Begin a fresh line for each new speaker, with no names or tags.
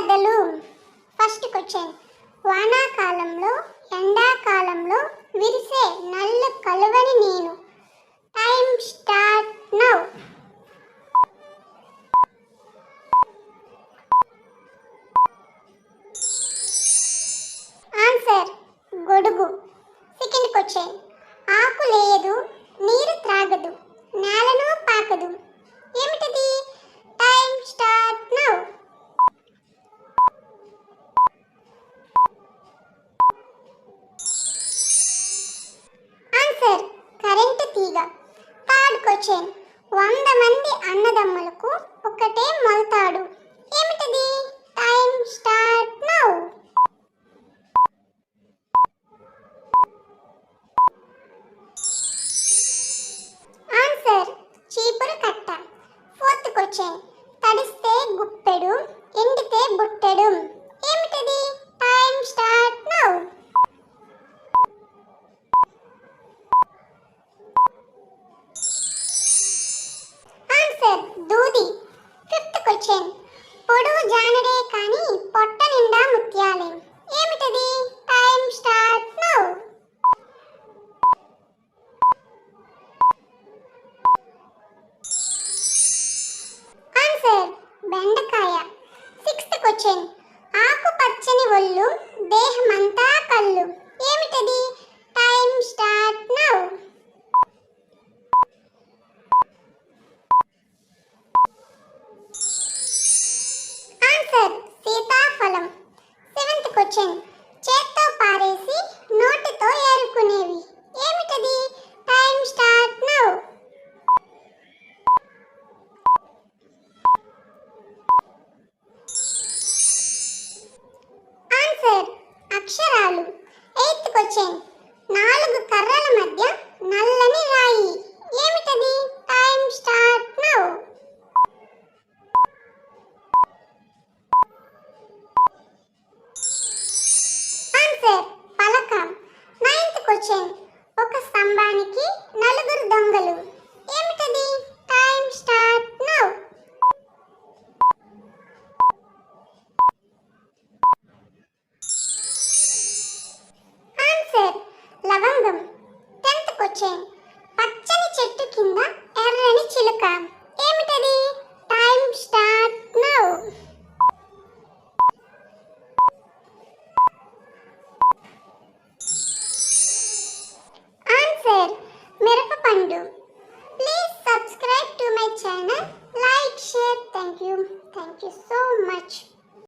కథలు. First question వానాకాలంలో ఎండాకాలంలో విరిసే నల్ల కలువని నేను. టైం స్టార్ట్ నౌ ఆన్సర్ గొడుగు. సెకండ్ క్వశ్చన్ ఆకు లేదు నీరు త్రాగదు. థర్డ్ క్వశ్చన్ వంద మంది అన్నదమ్ములకు ఒకటే మొలతాడు. ఏమిటది? Time start now. ఆన్సర్ చీపురు కట్ట. ఫోర్త్ క్వశ్చన్ తడిస్తే గుప్పెడు ఎండితే బుట్టెడు. ఏమిటది? ఫిఫ్త్ క్వశ్చన్ పొడువు జానడే కానీ పొట్ట నిండా ముత్యాలే. ఏమిటది? Time start now. ఆన్సర్ బెండకాయ. Sixth question. ఆకు పచ్చని ఒళ్ళు దేహమంతా కళ్ళు. ఏమిటది? కిచెన్ చేత్తో పారేసి నోటితో ఏరుకునేవి. ఏమిటది? Time start now. ఆన్సర్ అక్షరాలు. ఎయిత్ క్వశ్చన్ ఒక స్తంభానికి నలుగురు దొంగలు. ఏమిటది? Time start now. 좋겠어?